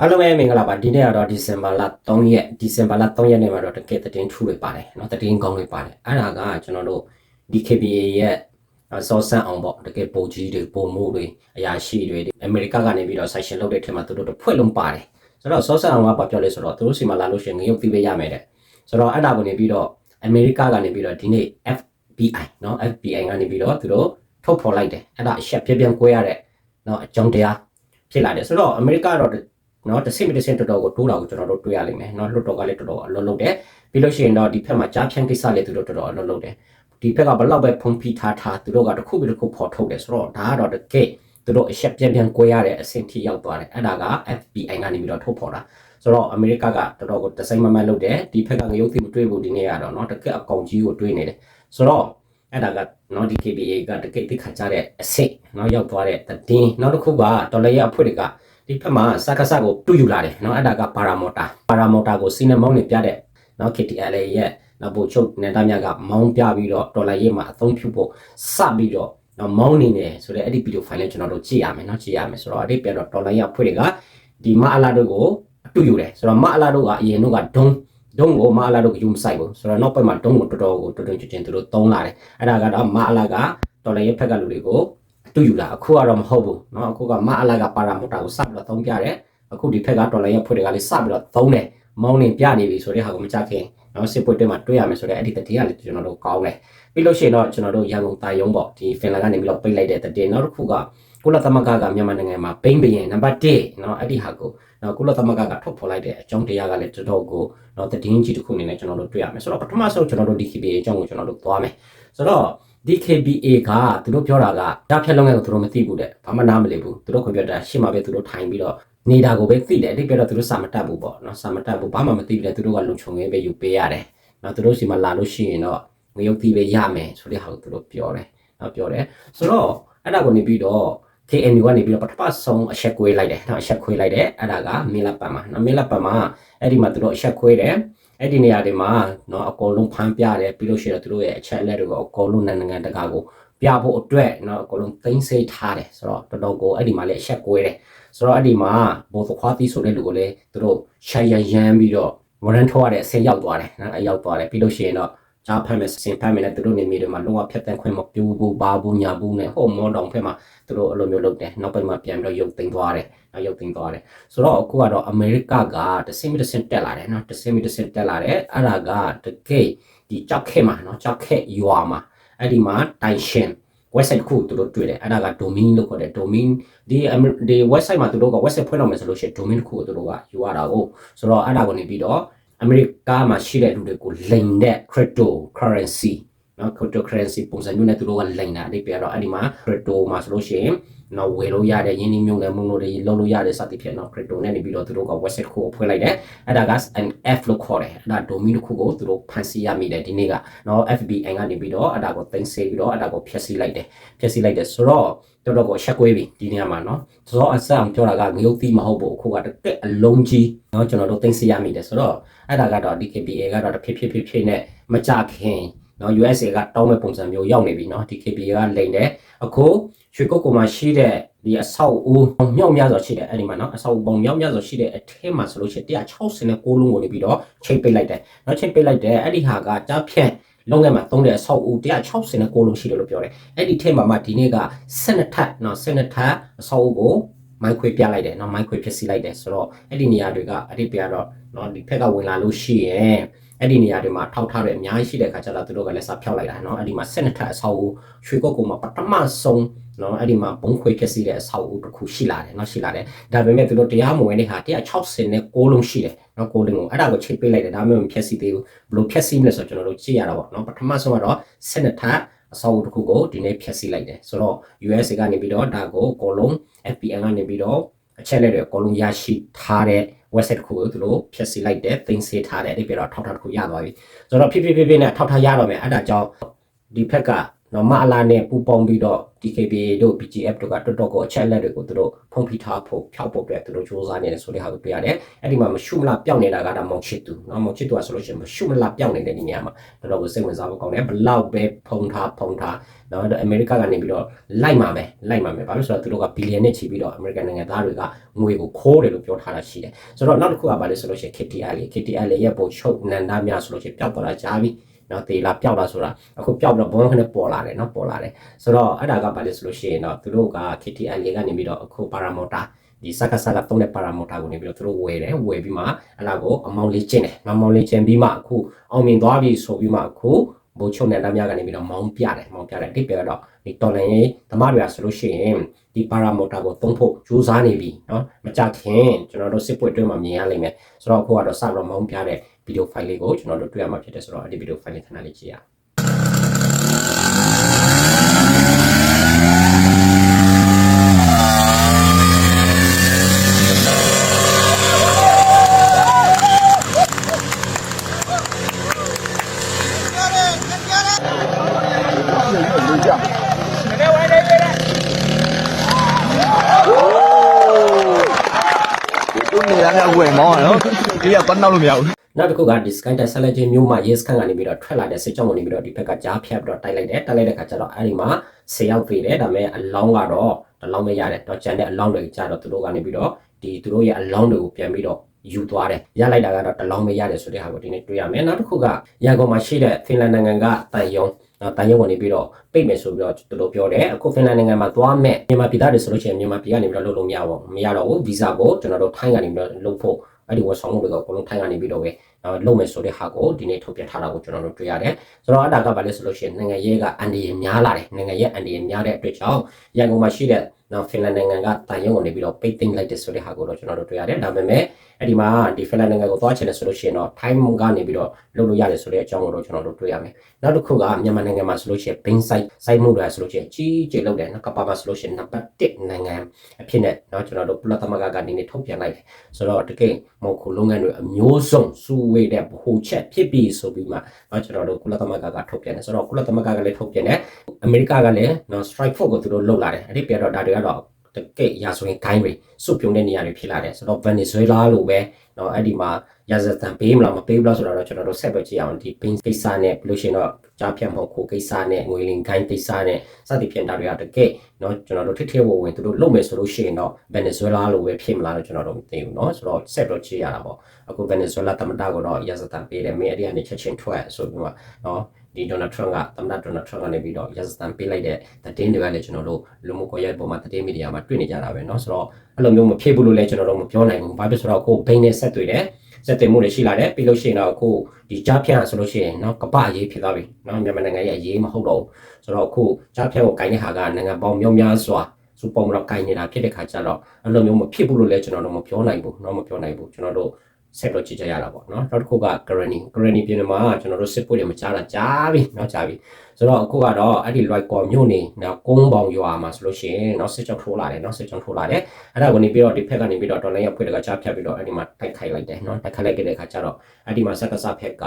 အားလုံးပဲမင်္ဂလာပါဒီနေ့ကတော့ဒီဇင်ဘာလ3ရက်ဒီဇင်ဘာလ3ရက်နေ့မှာတော့တကယ်သတင်းထူတွေပါတယ်เนาะသတင်းကောင်းတွေပါတယ်အဲ့ဒါကကျွန်တော်တို့ DKBA ရဲ့စောဆန်းအောင်ပေါ့တကယ်ပုံကြီးတွေပုံမှုတွေအရာရှိတွေအမေရိကကနေပြီးတော့ session လုပ်တဲ့ထက်မှာသူတို့တို့ဖွဲ့လုံးပါတယ်ဆိုတော့စောဆန်းအောင်ကဘာပြောလဲဆိုတော့သူတို့စီမှာလာလို့ရှိရင်ငရုတ်သီးပေးရမယ်တဲ့ဆိုတော့အဲ့ဒါကိုနေပြီးတော့အမေရိကကနေပြီးတော့ဒီနေ့ FBI เนาะ FBI ကနေပြီးတော့သူတို့ထုတ်ဖော်လိုက်တယ်အဲ့ဒါအချက်ပြပြကွဲရတဲ့เนาะအကြောင်းတရားဖြစ်လာတယ်ဆိုတော့အမေရိကတော့ နော်တစ်စိမ့်တစ်စိမ့်တော်တော်ကိုတိုးတာကိုကျွန်တော်တို့တွေ့ရလိမ့်မယ်နော်လွတ်တော်ကလည်းတော်တော်အလုံးလုံးတယ်ပြီးလို့ရှိရင်တော့ဒီဖက်မှာကြားဖြန့်ကိစ္စလည်းသူတို့တော်တော်အလုံးလုံးတယ်ဒီဖက်ကဘလောက်ပဲဖုံးဖိထားထားသူတို့ကတစ်ခုပြီးတစ်ခုဖော်ထုတ်တယ်ဆိုတော့ဒါကတော့တကယ်သူတို့အချက်ပြန်ပြန်ကွဲရတဲ့အဆင့်ထိရောက်သွားတယ်အဲ့ဒါက FBI ကနေပြီးတော့ထုတ်ဖော်တာဆိုတော့အမေရိကကတော်တော်ကိုတစိုက်မမတ်လုပ်တယ်ဒီဖက်ကငရုတ်သီးမတွေးဘူးဒီနေ့ကတော့เนาะတကယ်အကောင်ကြီးကိုတွေးနေတယ်ဆိုတော့အဲ့ဒါကနော်ဒီ KBA ကတကယ်တိခါကြတဲ့အဆင့်နော်ရောက်သွားတဲ့တင်းနောက်တစ်ခုကဒေါ်လာရဲ့အဖွဲ့တွေက ဒီဖက်မှာစကားစကိုတူယူလာတယ်နော်အဲ့ဒါကပါရာမော်တာပါရာမော်တာကိုစီနမောင်းနဲ့ပြတဲ့နော် KTLA ရဲ့နောက်ဘုတ်ချုပ်နယ်သားများကမောင်းပြပြီးတော့ဒေါ်လာရေးမှာအသုံးပြုဖို့စပြီးတော့နော်မောင်းနေတယ်ဆိုတော့အဲ့ဒီဗီဒီယိုဖိုင်လေးကျွန်တော်တို့ကြည့်ရမယ်နော်ကြည့်ရမယ်ဆိုတော့အဲ့ဒီပြန်တော့ဒေါ်လာရေးအဖွဲ့တွေကဒီမအလာတို့ကိုအတူယူတယ်ဆိုတော့မအလာတို့ကအရင်တော့ကဒုံဒုံကိုမအလာတို့ကယူမဆိုင်ဘူးဆိုတော့နောက်ပိုင်းမှာဒုံကိုတော်တော်ကိုတော်တော်ချင်းချင်းသူတို့တုံးလာတယ်အဲ့ဒါကတော့မအလာကဒေါ်လာရေးဖက်ကလူတွေကို တူယူလာအခုကတော့မဟုတ်ဘူးเนาะအခုကမအလာကပါရာမိုတာကိုစပြီးတော့သုံးပြတယ်အခုဒီဖက်ကဒေါ်လာရဲ့ဖွဲ့တွေကလေးစပြီးတော့သုံးတယ်မောင်းနေပြနေပြီဆိုတဲ့ဟာကိုမကြခင်เนาะစစ်ပွဲတွေမှာတွေ့ရမယ်ဆိုတဲ့အဲ့ဒီတတိယလေးကျွန်တော်တို့ကောင်းတယ်ပြီးလို့ရှိရင်တော့ကျွန်တော်တို့ရန်ကုန်တာယုံပေါ့ဒီဖင်လန်ကနေပြီးတော့ပိတ်လိုက်တဲ့တတိယနောက်တစ်ခုကကုလသမဂ္ဂကမြန်မာနိုင်ငံမှာပိန်းပရင်နံပါတ်1เนาะအဲ့ဒီဟာကိုနော်ကုလသမဂ္ဂကထုတ်ဖော်လိုက်တဲ့အကြောင်းတရားကလည်းတော်တော်ကိုနော်တည်င်းကြီးတစ်ခုအနေနဲ့ကျွန်တော်တို့တွေ့ရမယ်ဆိုတော့ပထမဆုံးကျွန်တော်တို့ DKBA အကြောင်းကိုကျွန်တော်တို့သွားမယ်ဆိုတော့ DKBA ကသူတို့ပြောတာကတားဖြတ်လုံးငယ်ကိုသူတို့မသိဘူးတဲ့ဘာမှနားမလည်ဘူးသူတို့ခွင့်ပြတာရှေ့မှာပဲသူတို့ထိုင်ပြီးတော့နေတာကိုပဲသိတယ်အတိတ်ကတော့သူတို့စာမတတ်ဘူးပေါ့နော်စာမတတ်ဘူးဘာမှမသိဘူးလေသူတို့ကလုံခြုံရေးပဲယူပေးရတယ်နော်သူတို့စီမှာလာလို့ရှိရင်တော့ငရုတ်သီးပဲရမယ်ဆိုတဲ့ဟာကိုသူတို့ပြောတယ်နော်ပြောတယ်ဆိုတော့အဲ့ဒါကိုနေပြီးတော့ KNU ကနေပြီးတော့ပထမဆုံးအချက်ခွေးလိုက်တယ်နော်အချက်ခွေးလိုက်တယ်အဲ့ဒါကမင်းလပတ်မှာနော်မင်းလပတ်မှာအဲ့ဒီမှာသူတို့အချက်ခွေးတယ် အဲ့ဒီနေရာတွေမှာနော်အကုန်လုံးဖမ်းပြတယ်ပြီးလို့ရှိရင်သူတို့ရဲ့အချက်အလက်တွေကိုအကုန်လုံးနိုင်ငံတကာကိုပြဖို့အတွက်နော်အကုန်လုံးသိမ်းစိတ်ထားတယ်ဆိုတော့တော်တော်ကိုအဲ့ဒီမှာလည်းအချက်ကွဲတယ်ဆိုတော့အဲ့ဒီမှာဘောသခွားသီးဆိုတဲ့လူကိုလည်းသူတို့ရှာရရမ်းပြီးတော့ဝရန်ထောရတဲ့အဆင့်ရောက်သွားတယ်နော်အရောက်သွားတယ်ပြီးလို့ရှိရင်တော့ ကြားဖမ်းမယ်စင်ဖမ်းမယ်နဲ့သူတို့နေမြေတွေမှာလုံးဝဖြတ်တန်းခွင့်မပြုဘူးဘာဘူးညာဘူးနဲ့ဟိုမော်တောင်ဖက်မှာသူတို့အလိုမျိုးလုပ်တယ်နောက်ပိုင်းမှာပြန်ပြီးတော့ရုပ်သိမ်းသွားတယ်နောက်ရုပ်သိမ်းသွားတယ်ဆိုတော့အခုကတော့အမေရိကကတစင်မီတစင်တက်လာတယ်နော်တစင်မီတစင်တက်လာတယ်အဲ့ဒါကတကယ်ဒီကြောက်ခဲမှာနော်ကြောက်ခဲရွာမှာအဲ့ဒီမှာတိုင်ရှင် website တစ်ခုသူတို့တွေ့တယ်အဲ့ဒါက domain လို့ခေါ်တယ် domain ဒီဒီ website မှာသူတို့က website ဖွင့်တော့မယ်ဆိုလို့ရှိရင် domain တစ်ခုကိုသူတို့ကယူရတာကိုဆိုတော့အဲ့ဒါကိုနေပြီးတော့ အမေရိကမှာရှိတဲ့လူတွေကိုလိမ်တဲ့ crypto currency နော် crypto currency ပုံစံမျိုးနဲ့သူတို့ကလိမ်တာအဲ့ဒီပြတော့အဲ့ဒီမှာ crypto မှာဆိုလို့ရှိရင်နော်ဝယ်လို့ရတဲ့ယင်းနှမြုံနဲ့မုံလို့တွေလုံးလို့ရတဲ့စသဖြင့်နော် crypto နဲ့နေပြီးတော့သူတို့က website ကိုဖွင့်လိုက်တယ်အဲ့ဒါက NF လို့ခေါ်တယ်အဲ့ဒါ domain တစ်ခုကိုသူတို့ဖန်ဆီးရမိတယ်ဒီနေ့ကနော် FBI ကနေပြီးတော့အဲ့ဒါကိုတင်ဆေးပြီးတော့အဲ့ဒါကိုဖျက်ဆီးလိုက်တယ်ဖျက်ဆီးလိုက်တယ်ဆိုတော့ တော်တော်ကိုရှက်ကွေးပြီဒီနေရာမှာနော်ဆိုတော့အစအောင်ပြောတာကငရုတ်သီးမဟုတ်ဘူးအခုကတကက်အလုံးကြီးနော်ကျွန်တော်တို့တင်ဆေးရမိတယ်ဆိုတော့အဲ့ဒါကတော့ DKBA ကတော့တဖြည်းဖြည်းဖြည်းဖြည်းနဲ့မကြခင်နော် USA ကတောင်းမဲ့ပုံစံမျိုးရောက်နေပြီနော် DKBA ကလိန်တယ်အခုရွှေကုတ်ကုမှာရှိတဲ့ဒီအဆောက်အဦမြောက်များစွာရှိတယ်အဲ့ဒီမှာနော်အဆောက်အဦပုံမြောက်များစွာရှိတဲ့အထဲမှာဆိုလို့ရှိရင်169လုံးကိုနေပြီးတော့ချိန်ပိတ်လိုက်တယ်နော်ချိန်ပိတ်လိုက်တယ်အဲ့ဒီဟာကကြားဖြန့် လုံးထဲမှာသုံးတဲ့အဆောက်အဦ169လုံးရှိတယ်လို့ပြောတယ်အဲ့ဒီထဲမှာမှဒီနေ့က12ထပ်နော်12ထပ်အဆောက်အဦကိုမိုက်ခွေပြလိုက်တယ်နော်မိုက်ခွေဖြစ်စီလိုက်တယ်ဆိုတော့အဲ့ဒီနေရာတွေကအဲ့ဒီပြတော့နော်ဒီဖက်ကဝင်လာလို့ရှိရင် အဲ့ဒီနေရာတွေမှာထောက်ထားတဲ့အများကြီးရှိတဲ့ခါကျတော့သူတို့ကလည်းစာဖြောက်လိုက်တာเนาะအဲ့ဒီမှာ12ထပ်အဆောက်အဦရွှေကုတ်ကုန်းမှာပထမဆုံးเนาะအဲ့ဒီမှာဘုံခွေဖြစ်စီတဲ့အဆောက်အဦတစ်ခုရှိလာတယ်เนาะရှိလာတယ်ဒါပေမဲ့သူတို့တရားမဝင်တဲ့ဟာ160နဲ့6လုံးရှိတယ်เนาะ6လုံးကိုအဲ့ဒါကိုချိန်ပေးလိုက်တယ်ဒါမှမဟုတ်ဖြက်စီသေးဘူးဘလို့ဖြက်စီမလဲဆိုတော့ကျွန်တော်တို့ကြည့်ရတာပေါ့เนาะပထမဆုံးကတော့12ထပ်အဆောက်အဦတစ်ခုကိုဒီနေ့ဖြက်စီလိုက်တယ်ဆိုတော့ USA ကနေပြီးတော့ဒါကိုအကုန်လုံး FBI ကနေပြီးတော့အချက်လက်တွေအကုန်လုံးရရှိထားတဲ့ website တစ်ခုကိုသူတို့ဖြည့်ဆည်းလိုက်တယ်သိမ်းဆည်းထားတယ်အဲ့ဒီပြတော့ထောက်ထားတစ်ခုရသွားပြီဆိုတော့ဖြည်းဖြည်းဖြည်းဖြည်းနဲ့ထောက်ထားရတော့မယ်အဲ့ဒါကြောင့်ဒီဖက်က နော်မအလာနဲ့ပူပေါင်းပြီးတော့ DKBA တို့ BGF တို့ကတော်တော်ကိုအချက်အလက်တွေကိုသူတို့ဖုံးဖိထားဖို့ဖျောက်ဖို့အတွက်သူတို့စူးစမ်းနေတယ်ဆိုတဲ့ဟာကိုတွေ့ရတယ်အဲ့ဒီမှာမရှုမလားပျောက်နေတာကတော့မောင်ချစ်သူနော်မောင်ချစ်သူကဆိုလို့ရှိရင်မရှုမလားပျောက်နေတဲ့ဒီနေရာမှာတော်တော်ကိုစိတ်ဝင်စားဖို့ကောင်းတယ်ဘလောက်ပဲဖုံးထားဖုံးထားနော်အမေရိကကနေပြီးတော့လိုက်မှာမယ်လိုက်မှာမယ်ဘာလို့ဆိုတော့သူတို့ကဘီလီယံနဲ့ချီပြီးတော့အမေရိကန်နိုင်ငံသားတွေကငွေကိုခိုးတယ်လို့ပြောထားတာရှိတယ်ဆိုတော့နောက်တစ်ခုကဘာလဲဆိုလို့ရှိရင် KTI လေ KTI လေရဲ့ပုံချုပ်နန္ဒမြဆိုလို့ရှိရင်ပျောက်သွားတာကြားပြီ နော်တေလာပျောက်လာဆိုတာအခုပျောက်တော့ဘုံခနဲ့ပေါ်လာတယ်နော်ပေါ်လာတယ်ဆိုတော့အဲ့ဒါကဘာလဲဆိုလို့ရှိရင်တော့သူတို့က KTI လေကနေပြီးတော့အခုပါရာမော်တာဒီစကားစကားသုံးတဲ့ပါရာမော်တာကိုနေပြီးတော့သူတို့ဝယ်တယ်ဝယ်ပြီးမှအဲ့ဒါကိုအမောင်လေးကျင့်တယ်အမောင်လေးကျင့်ပြီးမှအခုအောင်မြင်သွားပြီဆိုပြီးမှအခုဘိုးချုပ်နေတာများကနေပြီးတော့မောင်းပြတယ်မောင်းပြတယ်အတိတ်ကတော့ ဒီတော်လိုင်းရေးဓမ္မတွေကဆိုလို့ရှိရင်ဒီပါရာမော်တာကိုသုံးဖို့ကြိုးစားနေပြီเนาะမကြခင်ကျွန်တော်တို့စစ်ပွဲအတွင်းမှာမြင်ရလိမ့်မယ်ဆိုတော့အခုကတော့စတော့မောင်းပြတဲ့ဗီဒီယိုဖိုင်လေးကိုကျွန်တော်တို့တွေ့ရမှာဖြစ်တယ်ဆိုတော့အဲ့ဒီဗီဒီယိုဖိုင်လေးခဏလေးကြည့်ရအောင် ဝယ်မောင်းရနော်ဒီကပတ်နောက်လို့မရဘူးနောက်တစ်ခုကဒီ sky test ဆက်လက်ချင်းမျိုးမှာ yes ခန့်ကနေပြီးတော့ထွက်လာတဲ့စစ်ကြောင်းကနေပြီးတော့ဒီဘက်ကကြားဖြတ်ပြီးတော့တိုက်လိုက်တယ်တိုက်လိုက်တဲ့ခါကျတော့အဲ့ဒီမှာ10ရောက်သေးတယ်ဒါပေမဲ့အလောင်းကတော့တစ်လောင်းပဲရတယ်တော့ကျန်တဲ့အလောင်းတွေကြတော့သူတို့ကနေပြီးတော့ဒီသူတို့ရဲ့အလောင်းတွေကိုပြန်ပြီးတော့ယူသွားတယ်ရလိုက်တာကတော့တစ်လောင်းပဲရတယ်ဆိုတဲ့ဟာကိုဒီနေ့တွေ့ရမယ်နောက်တစ်ခုကရန်ကုန်မှာရှိတဲ့ဖင်လန်နိုင်ငံကတန်ယုံ နော်တန်ရုံကနေပြီးတော့ပိတ်မယ်ဆိုပြီးတော့သူတို့ပြောတယ်အခုဖင်လန်နိုင်ငံမှာသွားမဲ့မြန်မာပြည်သားတွေဆိုလို့ရှိရင်မြန်မာပြည်ကနေပြီးတော့လုပ်လို့မရဘူးမရတော့ဘူးဗီဇာကိုကျွန်တော်တို့ထိုင်းကနေပြီးတော့လုပ်ဖို့အဲ့ဒီဝက်ဆောင်မှုတွေကအကုန်လုံးထိုင်းကနေပြီးတော့ပဲနော်လုပ်မယ်ဆိုတဲ့ဟာကိုဒီနေ့ထုတ်ပြန်ထားတာကိုကျွန်တော်တို့တွေ့ရတယ်ဆိုတော့အဲ့ဒါကဘာလဲဆိုလို့ရှိရင်နိုင်ငံရေးကအန်ဒီရများလာတယ်နိုင်ငံရေးအန်ဒီရများတဲ့အတွက်ကြောင့်ရန်ကုန်မှာရှိတဲ့နော်ဖင်လန်နိုင်ငံကတန်ရုံကနေပြီးတော့ပိတ်သိမ်းလိုက်တဲ့ဆိုတဲ့ဟာကိုတော့ကျွန်တော်တို့တွေ့ရတယ်ဒါပေမဲ့အဲ့ဒီမှာဒီဖင်လန်နိုင်ငံကိုသွားချင်တယ်ဆိုလို့ရှိရင်တော့ထိုင်းကနေပြီးတော့လုပ်လို့ရတယ်ဆိုတဲ့အကြောင်းကိုတော့ကျွန်တော်တို့တွေ့ရမယ်နောက်တစ်ခုကမြန်မာနိုင်ငံမှာဆိုလို့ရှိရင်ဘင်းဆိုင်စိုက်မှုတွေဆိုလို့ရှိရင်ကြီးကြီးလုပ်တယ်နော်ကပ္ပမှာဆိုလို့ရှိရင်နံပါတ်1နိုင်ငံအဖြစ်နဲ့နော်ကျွန်တော်တို့ပုလသမဂ္ဂကနေနေထုတ်ပြန်လိုက်တယ်ဆိုတော့တကယ်မဟုတ်ခုလုပ်ငန်းတွေအမျိုးစုံစုဝေးတဲ့ဗဟိုချက်ဖြစ်ပြီးဆိုပြီးမှနော်ကျွန်တော်တို့ကုလသမဂ္ဂကထုတ်ပြန်တယ်ဆိုတော့ကုလသမဂ္ဂကလည်းထုတ်ပြန်တယ်အမေရိကကလည်းနော် strike force ကိုသူတို့လုပ်လာတယ်အဲ့ဒီပြတော့ဒါတွေကတော့ တကယ်ရာဇဝင်ဂိုင်းတွေစုပြုံတဲ့နေရာတွေဖြစ်လာတယ်ဆိုတော့ Venezuela လို့ပဲနော်အဲ့ဒီမှာရာဇသံပေးမလားမပေးဘူးလားဆိုတော့ကျွန်တော်တို့ဆက်ပဲကြည့်အောင်ဒီ pin ကိစ္စနဲ့ဘလို့ရှိရင်တော့ကြားဖြတ်မဟုတ်ခိုးကိစ္စနဲ့ငွေလင်ဂိုင်းကိစ္စနဲ့စသဖြင့်ဒါတွေကတကယ်နော်ကျွန်တော်တို့ထိထဲဝဝင်သူတို့လုပ်မယ်ဆိုလို့ရှိရင်တော့ Venezuela လို့ပဲဖြစ်မလားလို့ကျွန်တော်တို့မသိဘူးเนาะဆိုတော့ဆက်တော့ကြည့်ရတာပေါ့အခု Venezuela သမ္မတကတော့ရာဇသံပေးတယ်မင်းအဲ့ဒီကနေချက်ချင်းထွက်ဆိုပြီးမှเนาะ ဒီ Donald Trump ကသမ္မတ Donald Trump ကနေပြီးတော့ရာဇသံပေးလိုက်တဲ့သတင်းတွေကလည်းကျွန်တော်တို့လူမှုကွန်ရက်ပေါ်မှာသတင်းမီဒီယာမှာတွေ့နေကြတာပဲเนาะဆိုတော့အဲ့လိုမျိုးမဖြစ်ဘူးလို့လည်းကျွန်တော်တို့မပြောနိုင်ဘူးဘာဖြစ်ဆိုတော့ကိုဘိန်းနဲ့ဆက်တွေ့တယ်ဆက်သွယ်မှုတွေရှိလာတယ်ပြီးလို့ရှိရင်တော့အခုဒီကြားဖြတ်ဆိုလို့ရှိရင်เนาะကပအရေးဖြစ်သွားပြီเนาะမြန်မာနိုင်ငံရဲ့အရေးမဟုတ်တော့ဘူးဆိုတော့အခုကြားဖြတ်ကိုကိုင်းတဲ့ဟာကနိုင်ငံပေါင်းများများစွာစူပုံတော့ကိုင်းနေတာဖြစ်တဲ့ခါကျတော့အဲ့လိုမျိုးမဖြစ်ဘူးလို့လည်းကျွန်တော်တို့မပြောနိုင်ဘူးเนาะမပြောနိုင်ဘူးကျွန်တော်တို့ ဆက်တော့ကြည့်ကြရတာပေါ့နော်နောက်တစ်ခုက granny granny ပြင်မှာကျွန်တော်တို့စစ်ပွေတွေမကြားတာကြားပြီနော်ကြားပြီဆိုတော့အခုကတော့အဲ့ဒီ right core မြို့နေနော်ကုန်းပေါင်ရွာမှာဆိုလို့ရှိရင်နော်စစ်ကြောင်းထိုးလာတယ်နော်စစ်ကြောင်းထိုးလာတယ်အဲ့ဒါကနေပြီးတော့ဒီဖက်ကနေပြီးတော့ online ရောက်ဖွေတကကြားဖြတ်ပြီးတော့အဲ့ဒီမှာတိုက်ခိုက်လိုက်တယ်နော်တိုက်ခိုက်လိုက်တဲ့အခါကျတော့အဲ့ဒီမှာစက်ကစားဖက်က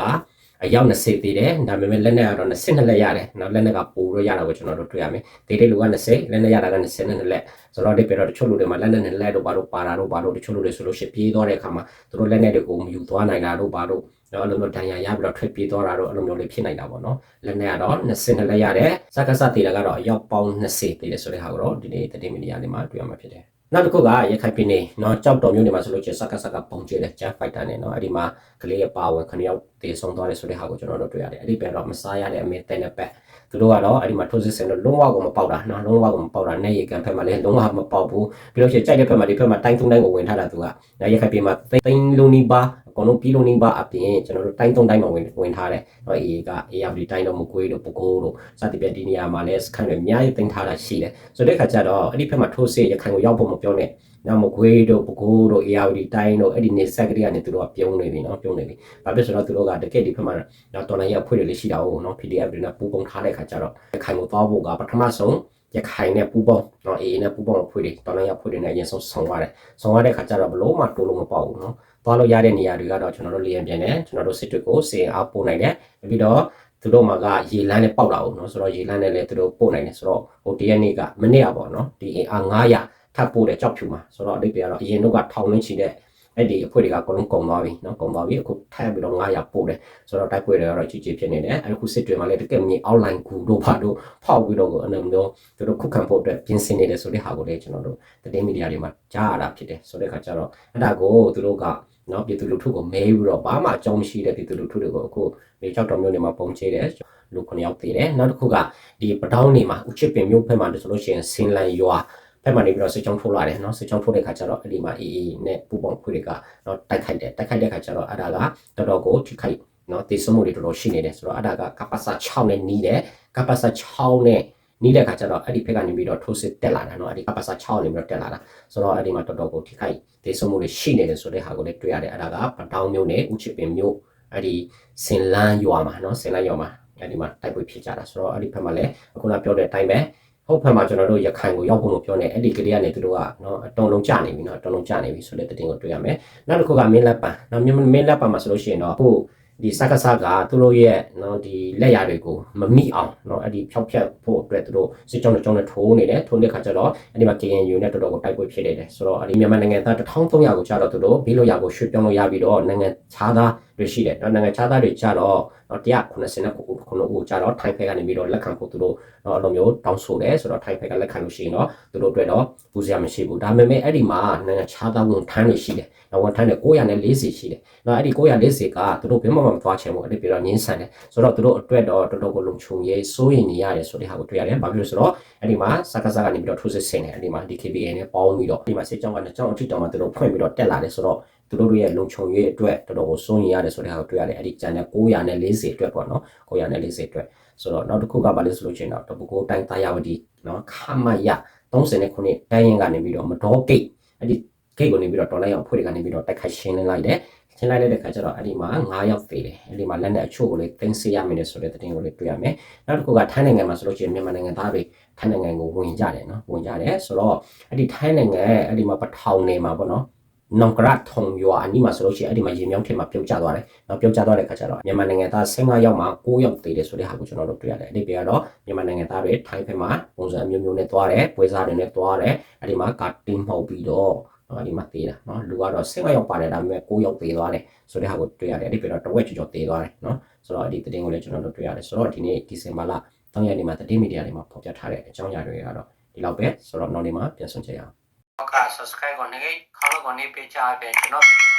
အယောက်20သေးတယ်ဒါပေမဲ့လက်နဲ့ကတော့22လက်ရတယ်နော်လက်နဲ့ကပိုတော့ရတာကိုကျွန်တော်တို့တွေ့ရမယ်ဒေးတိတ်လူက20လက်နဲ့ရတာက22လက်ဆိုတော့ဒီပေတော့တချို့လူတွေမှာလက်နဲ့နဲ့လက်တို့ဘာလို့ပါတာတို့ဘာလို့တချို့လူတွေဆိုလို့ရှိရင်ပြေးတော့တဲ့အခါမှာသူတို့လက်နဲ့တွေကိုမယူသွားနိုင်တာတို့ဘာလို့နော်အဲ့လိုမျိုးဒဏ်ရာရပြီးတော့ထွက်ပြေးသွားတာတော့အဲ့လိုမျိုးလေးဖြစ်နိုင်တာပေါ့နော်လက်နဲ့ကတော့22လက်ရတယ်စကားစသေးတာကတော့အယောက်ပေါင်း20သေးတယ်ဆိုတဲ့ဟာကိုတော့ဒီနေ့တတိယမိနစ်ရနေမှာတွေ့ရမှာဖြစ်တယ် နောက်တစ်ခုကရခိုင်ပြည်နယ်နော်ကြောက်တော်မျိုးနေမှာဆိုလို့ချင်းစကားစကားပုံကျဲတယ်ဂျက်ဖိုက်တာနဲ့နော်အဲ့ဒီမှာကလေးအပါဝင်ခဏယောက်တေဆုံးသွားတယ်ဆိုတဲ့ဟာကိုကျွန်တော်တို့တွေ့ရတယ်အဲ့ဒီပြန်တော့မစားရတဲ့အမေတဲ့နဲ့ပဲသူတို့ကတော့အဲ့ဒီမှာထိုးစစ်ဆင်တော့လုံးဝကိုမပေါက်တာနော်လုံးဝကိုမပေါက်တာနဲ့ရေကန်ဖက်မှာလည်းလုံးဝမပေါက်ဘူးပြီးလို့ရှိရင်ကြိုက်တဲ့ဖက်မှာဒီဖက်မှာတိုင်းသုံးတိုင်းကိုဝင်ထားတာသူကရခိုင်ပြည်မှာသိန်းလုံးနီးပါးအ ကုန်လုံးပြီးလုံးနီးပါးအပြင်ကျွန်တော်တို့တိုင်းသုံးတိုင်းမှာဝင်ဝင်ထားတယ်။နော်အေကအေယာဗလီတိုင်းတော့မကွေးတော့ပကိုးတော့စသဖြင့်ဒီနေရာမှာလည်းစခန်းတွေအများကြီးတင်ထားတာရှိတယ်။ဆိုတဲ့ခါကျတော့အဲ့ဒီဖက်မှာထိုးစစ်ရခိုင်ကိုရောက်ဖို့မပြောနဲ့။နောက်မကွေးတို့ပကိုးတို့အေယာဗလီတိုင်းတို့အဲ့ဒီနေဆက်ကလေးကနေသူတို့ကပြုံးနေပြီနော်ပြုံးနေပြီ။ဘာဖြစ်ဆိုတော့သူတို့ကတကယ်ဒီဖက်မှာနော်တော်လိုင်းရဖွဲ့တွေလည်းရှိတာဟုတ်နော် PDF တွေနဲ့ပူပုံထားတဲ့ခါကျတော့ရခိုင်ကိုသွားဖို့ကပထမဆုံး ရခိုင်နဲ့ပူပေါင်းနော်အေးနဲ့ပူပေါင်းဖွဲ့တွေတော်လိုင်းရဖွဲ့တွေနဲ့အရင်ဆုံးဆောင်ရတယ်။ဆောင်ရတဲ့ခါကျတော့ဘလို့မှတိုးလို့မပေါက်ဘူးနော်။သွားလို့ရတဲ့နေရာတွေကတော့ကျွန်တော်တို့လေရင်ပြန်တယ်ကျွန်တော်တို့စစ်တွေကိုစေအားပို့နိုင်တယ်ပြီးတော့သူတို့မှာကရေလန်းနဲ့ပေါက်တာဟုတ်နော်ဆိုတော့ရေလန်းနဲ့လည်းသူတို့ပို့နိုင်တယ်ဆိုတော့ဟိုတရက်နေ့ကမနေ့ကပေါ့နော်ဒီအင်အား900ထပ်ပို့တဲ့ကြောက်ဖြူမှာဆိုတော့အတိတ်ကတော့အရင်တို့ကထောင်လင်းချီတဲ့ အဲ့ဒီအဖွဲ့တွေကအကုန်လုံးကုန်သွားပြီနော်ကုန်သွားပြီအခုထပ်ပြီးတော့900ပို့တယ်ဆိုတော့တိုက်ပွဲတွေကတော့ကြီးကြီးဖြစ်နေတယ်အခုစစ်တွေမှာလည်းတကယ်မြေအောက်လိုင်းကူတို့ဘာတို့ဖောက်ပြီးတော့ကိုအဲ့လိုမျိုးသူတို့ခုခံဖို့အတွက်ပြင်ဆင်နေတယ်ဆိုတဲ့ဟာကိုလည်းကျွန်တော်တို့သတင်းမီဒီယာတွေမှာကြားရတာဖြစ်တယ်ဆိုတဲ့ခါကျတော့အဲ့ဒါကိုသူတို့ကနော်ပြည်သူလူထုကိုမဲပြီးတော့ဘာမှအကြောင်းမရှိတဲ့ပြည်သူလူထုတွေကိုအခုဒီကြောက်တော်မျိုးတွေမှာပုံချတယ်လူ9ယောက်သေးတယ်နောက်တစ်ခုကဒီပတောင်းနေမှာဥချစ်ပင်မျိုးဖက်မှာဆိုလို့ရှိရင်စင်လန်ရွာ ဖက်မှာနေပြီးတော့စစ်ကြောင်းထိုးလာတယ်နော်စစ်ကြောင်းထိုးတဲ့ခါကျတော့အဲ့ဒီမှာအေးအေးနဲ့ပူပေါင်းခွေတွေကနော်တိုက်ခိုက်တယ်တိုက်ခိုက်တဲ့ခါကျတော့အဲ့ဒါကတော်တော်ကိုထိခိုက်နော်တေဆုံးမှုတွေတော်တော်ရှိနေတယ်ဆိုတော့အဲ့ဒါကကပ္ပစာ6နဲ့နီးတယ်ကပ္ပစာ6နဲ့နီးတဲ့ခါကျတော့အဲ့ဒီဖက်ကနေပြီးတော့ထိုးစစ်တက်လာတာနော်အဲ့ဒီကပ္ပစာ6နေပြီးတော့တက်လာတာဆိုတော့အဲ့ဒီမှာတော်တော်ကိုထိခိုက်တေဆုံးမှုတွေရှိနေတယ်ဆိုတဲ့ဟာကိုလည်းတွေ့ရတယ်အဲ့ဒါကပတောင်းမျိုးနဲ့ဥချစ်ပင်မျိုးအဲ့ဒီစင်လန်းရွာမှာနော်စင်လန်းရွာမှာအဲ့ဒီမှာတိုက်ပွဲဖြစ်ကြတာဆိုတော့အဲ့ဒီဖက်မှာလည်းအခုနပြောတဲ့အတိုင်းပဲ ဟုတ်ဖက်မှာကျွန်တော်တို့ရခိုင်ကိုရောက်ဖို့လို့ပြောနေအဲ့ဒီကလေးကနေသူတို့ကနော်အတုံလုံးကြနေပြီနော်အတုံလုံးကြနေပြီဆိုတဲ့တဲ့တင်ကိုတွေ့ရမယ်နောက်တစ်ခုကမင်းလက်ပံနော်မင်းလက်ပံမှာဆိုလို့ရှိရင်တော့ဟိုဒီစကားစကားသူတို့ရဲ့နော်ဒီလက်ရတွေကိုမမိအောင်နော်အဲ့ဒီဖြောက်ဖြက်ဖို့အတွက်သူတို့စစ်ကြောင်းတစ်ကြောင်းနဲ့ထိုးနေတယ်ထိုးတဲ့ခါကျတော့အဲ့ဒီမှာ KNU နဲ့တော်တော်ကိုတိုက်ပွဲဖြစ်နေတယ်ဆိုတော့အဲ့ဒီမြန်မာနိုင်ငံသား1300ကိုကြာတော့သူတို့ဘေးလို့ရကိုရွှေ့ပြောင်းလို့ရပြီးတော့နိုင်ငံခြားသားတွေရှိတယ်နော်နိုင်ငံခြားသားတွေကြာတော့နော်189ခုကိုကြာတော့ထိုင်းဖက်ကနေပြီးတော့လက်ခံဖို့သူတို့နော်အဲ့လိုမျိုးတောင်းဆိုတယ်ဆိုတော့ထိုင်းဖက်ကလက်ခံလို့ရှိရင်တော့သူတို့အတွက်တော့ပူစရာမရှိဘူးဒါပေမဲ့အဲ့ဒီမှာနိုင်ငံခြားသားဝန်ထမ်းတွေရှိတယ်နော်ဝန်ထမ်းတွေ940ရှိတယ်နော်အဲ့ဒီ940ကသူတို့ဘယ်မှမသွားချင်ဘူးအဲ့ဒီပြီးတော့ငင်းဆန်တယ်ဆိုတော့သူတို့အတွက်တော့တော်တော်ကိုလုံခြုံရေးစိုးရင်နေရတယ်ဆိုတဲ့ဟာကိုတွေ့ရတယ်ဘာဖြစ်လို့ဆိုတော့အဲ့ဒီမှာစကားစကားကနေပြီးတော့ထိုးစစ်ဆင်တယ်အဲ့ဒီမှာ DKBA နဲ့ပေါင်းပြီးတော့ဒီမှာစစ်ကြောင်းကလည်းကြောင်းအထိတောင်မှသူတို့ဖွင့်ပြီးတော့တက်လာတယ်ဆိုတော့ သူတို့ရဲ့လုံခြုံရေးအတွက်တော်တော်ကိုစိုးရင်ရတယ်ဆိုတဲ့ဟာကိုတွေ့ရတယ်အဲ့ဒီကျန်တဲ့940အတွက်ပေါ့နော်940အတွက်ဆိုတော့နောက်တစ်ခုကဘာလဲဆိုလို့ချင်းတော့တပူကိုတိုင်းသားရဝတီနော်ခမရ39တိုင်းရင်ကနေပြီးတော့မတော်ဂိတ်အဲ့ဒီဂိတ်ကိုနေပြီးတော့တော်လိုက်အောင်ဖွဲ့တွေကနေပြီးတော့တိုက်ခိုက်ရှင်းလင်းလိုက်တယ်ရှင်းလိုက်တဲ့ခါကျတော့အဲ့ဒီမှာ9ယောက်သေးတယ်အဲ့ဒီမှာလက်နဲ့အချို့ကိုလည်းတင်စေရမယ်ဆိုတဲ့တင်ကိုလည်းတွေ့ရမယ်နောက်တစ်ခုကထိုင်းနိုင်ငံမှာဆိုလို့ရှိရင်မြန်မာနိုင်ငံသားတွေထိုင်းနိုင်ငံကိုဝင်ကြတယ်နော်ဝင်ကြတယ်ဆိုတော့အဲ့ဒီထိုင်းနိုင်ငံအဲ့ဒီမှာပထောင်နေမှာပေါ့နော် နောင်ကရထုံရွာအနီးမှာဆိုလို့ရှိရင်အဲ့ဒီမှာရေမြောင်းထင်မှာပြုတ်ကျသွားတယ်။နောက်ပြုတ်ကျသွားတဲ့ခါကျတော့မြန်မာနိုင်ငံသား15ယောက်မှာ9ယောက်သေးတယ်ဆိုတဲ့ဟာကိုကျွန်တော်တို့တွေ့ရတယ်။အဲ့ဒီပြကတော့မြန်မာနိုင်ငံသားတွေထိုင်းဘက်မှာပုံစံအမျိုးမျိုးနဲ့သွားတယ်၊ပွဲစားတွေနဲ့သွားတယ်။အဲ့ဒီမှာကာတင်မှောက်ပြီးတော့အဲ့ဒီမှာသေးတာနော်လူကတော့15ယောက်ပါတယ်ဒါပေမဲ့9ယောက်သေးသွားတယ်ဆိုတဲ့ဟာကိုတွေ့ရတယ်။အဲ့ဒီပြတော့တဝက်ကျော်ကျော်သေးသွားတယ်နော်။ဆိုတော့အဲ့ဒီသတင်းကိုလည်းကျွန်တော်တို့တွေ့ရတယ်။ဆိုတော့ဒီနေ့ဒီဇင်ဘာလ3ရက်နေ့မှာသတင်းမီဒီယာတွေမှာဖော်ပြထားတဲ့အကြောင်းအရာတွေကတော့ဒီလောက်ပဲဆိုတော့နောက်နေ့မှာပြန်ဆွံ့ကြရအောင် ဟုတ်ကဲ့ subscribe ကိုနေခေါင်း